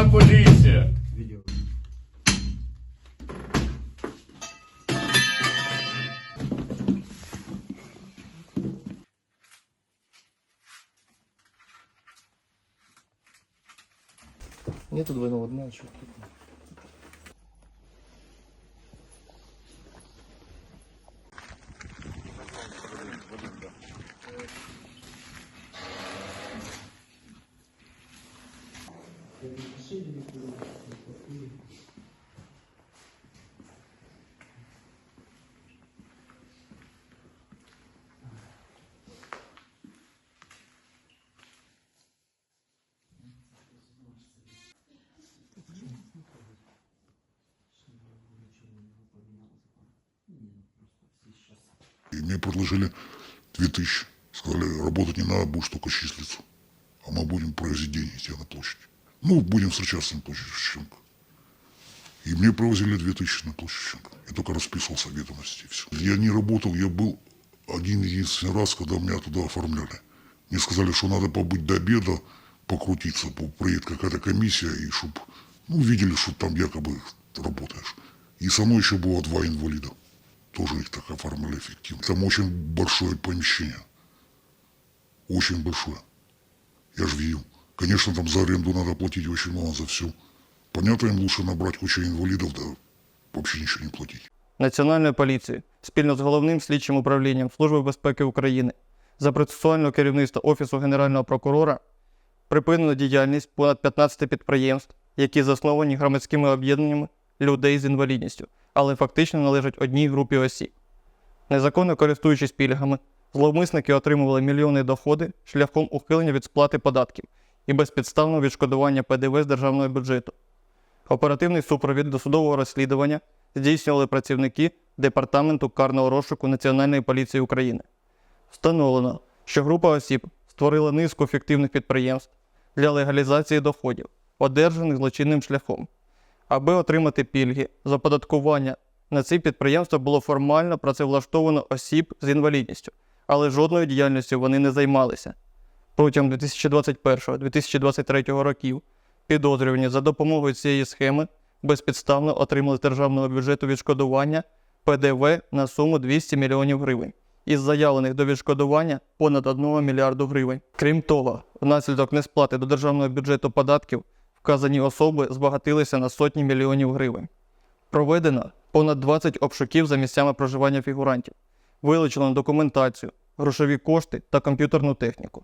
Національна поліція. Нету двойного дна, что И мне предложили 2000. Сказали, работать не надо, будешь только числиться. А мы будем провозить деньги тебе на площадь. Ну, будем встречаться на площади Шевченко. И мне провозили 2000 на площадь Шевченко. Я только расписывался в ведомости все. Я не работал, я был один единственный раз, когда меня туда оформляли. Мне сказали, что надо побыть до обеда, покрутиться, по- приедет какая-то комиссия, и чтоб, ну, видели, что там якобы работаешь. И со мной еще было два инвалида. Тоже их так оформили эффективно. Там очень большое помещение. Очень большое. Я же видел. Конечно, там за аренду надо платить очень много за все. Понятно, им лучше набрать кучу инвалидов, да вообще ничего не платить. Національної поліції спільно з головним слідчим управлінням Служби безпеки України за процесуального керівництва Офісу Генерального прокурора припинено діяльність понад 15 підприємств, які засновані громадськими об'єднаннями людей з інвалідністю, але фактично належать одній групі осіб. Незаконно користуючись пільгами, зловмисники отримували мільйонні доходи шляхом ухилення від сплати податків і безпідставного відшкодування ПДВ з державного бюджету. Оперативний супровід досудового розслідування здійснювали працівники Департаменту карного розшуку Національної поліції України. Встановлено, що група осіб створила низку фіктивних підприємств для легалізації доходів, одержаних злочинним шляхом. Аби отримати пільги з оподаткування, на ці підприємства було формально працевлаштовано осіб з інвалідністю, але жодною діяльністю вони не займалися. Протягом 2021-2023 років підозрювані за допомогою цієї схеми безпідставно отримали з державного бюджету відшкодування ПДВ на суму 200 мільйонів гривень. Із заявлених до відшкодування понад 1 мільярду гривень. Крім того, внаслідок несплати до державного бюджету податків вказані особи збагатилися на сотні мільйонів гривень. Проведено понад 20 обшуків за місцями проживання фігурантів, вилучено документацію, грошові кошти та комп'ютерну техніку.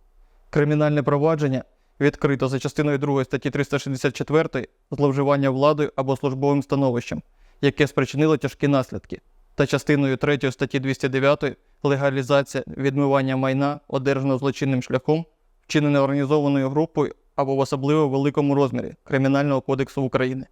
Кримінальне провадження відкрито за частиною 2 статті 364 зловживання владою або службовим становищем, яке спричинило тяжкі наслідки, та частиною 3 статті 209 легалізація відмивання майна, одержаного злочинним шляхом, вчинене організованою групою або в особливо великому розмірі Кримінального кодексу України.